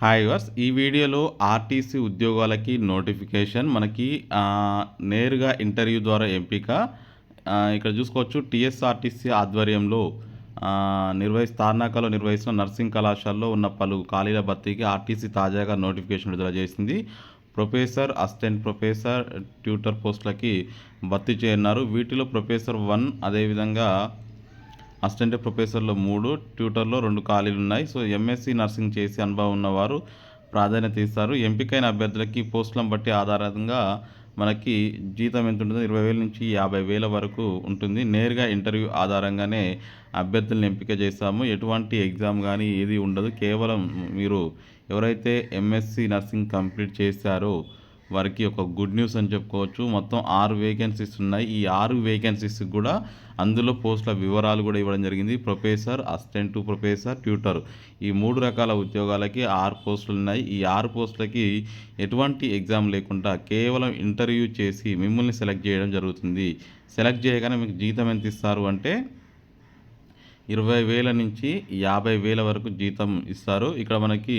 Hi verse ఈ వీడియోలో RTC ఉద్యోగాలకి నోటిఫికేషన్ మనకి నేరుగా ఇంటర్వ్యూ ద్వారా ఎంపిక. ఇక్కడ చూసుకోవచ్చు టీఎస్ఆర్టీసీ ఆధ్వర్యంలో ఆ, నిర్వహి తార్నాకలో నిర్వహిస్తున్న నర్సింగ్ కళాశాలలో ఉన్న పలు ఖాళీల భర్తీకి ఆర్టీసీ తాజాగా నోటిఫికేషన్ విడుదల చేసింది. ప్రొఫెసర్ అసిస్టెంట్ ప్రొఫెసర్ ట్యూటర్ పోస్టులకి భర్తీ చేయనున్నారు. వీటిలో ప్రొఫెసర్ వన్ అదేవిధంగా అసిస్టెంట్ ప్రొఫెసర్లో మూడు ట్యూటర్లో రెండు ఖాళీలు ఉన్నాయి సో ఎంఎస్సి నర్సింగ్ చేసి అనుభవం ఉన్నవారు ప్రాధాన్యత ఇస్తారు. ఎంపికైన అభ్యర్థులకి పోస్టులను బట్టి ఆధారంగా మనకి జీతం ఎంత ఉంటుందో ఇరవై వేల నుంచి యాభై వేల వరకు ఉంటుంది. నేరుగా ఇంటర్వ్యూ ఆధారంగానే అభ్యర్థులను ఎంపిక చేస్తాము. ఎటువంటి ఎగ్జామ్ కానీ ఏది ఉండదు. కేవలం మీరు ఎవరైతే ఎంఎస్సి నర్సింగ్ కంప్లీట్ చేశారో వారికి ఒక గుడ్ న్యూస్ అని చెప్పుకోవచ్చు. మొత్తం ఆరు వేకెన్సీస్ ఉన్నాయి. ఈ ఆరు వేకెన్సీస్ కూడా అందులో పోస్టుల వివరాలు కూడా ఇవ్వడం జరిగింది. Professor assistant to professor tutor. ఈ మూడు రకాల ఉద్యోగాలకి ఆరు పోస్టులు ఉన్నాయి. ఈ ఆరు పోస్టులకి ఎటువంటి ఎగ్జామ్ లేకుండా కేవలం ఇంటర్వ్యూ చేసి మిమ్మల్ని సెలెక్ట్ చేయడం జరుగుతుంది. సెలెక్ట్ చేయగానే మీకు జీతం ఎంత ఇస్తారు అంటే ఇరవై వేల నుంచి యాభై వేల వరకు జీతం ఇస్తారు. ఇక్కడ మనకి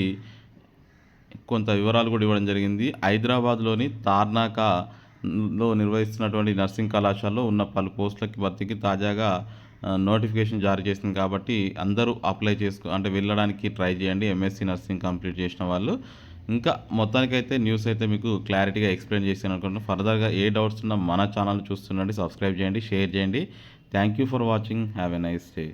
కొంత వివరాలు కూడా ఇవ్వడం జరిగింది. హైదరాబాద్లోని తార్నాకలో నిర్వహిస్తున్నటువంటి నర్సింగ్ కళాశాలలో ఉన్న పలు పోస్టులకి భర్తీకి తాజాగా నోటిఫికేషన్ జారీ చేసింది కాబట్టి అందరూ అప్లై చేసుకో అంటే వెళ్ళడానికి ట్రై చేయండి. ఎంఎస్సీ నర్సింగ్ కంప్లీట్ చేసిన వాళ్ళు. ఇంకా మొత్తానికైతే న్యూస్ అయితే మీకు క్లారిటీగా ఎక్స్ప్లెయిన్ చేసాను అనుకుంటున్నాను. ఫర్దర్గా ఏ డౌట్స్ ఉన్నా మన ఛానల్ చూస్తుండండి సబ్స్క్రైబ్ చేయండి షేర్ చేయండి. Thank you for watching. Have a nice day.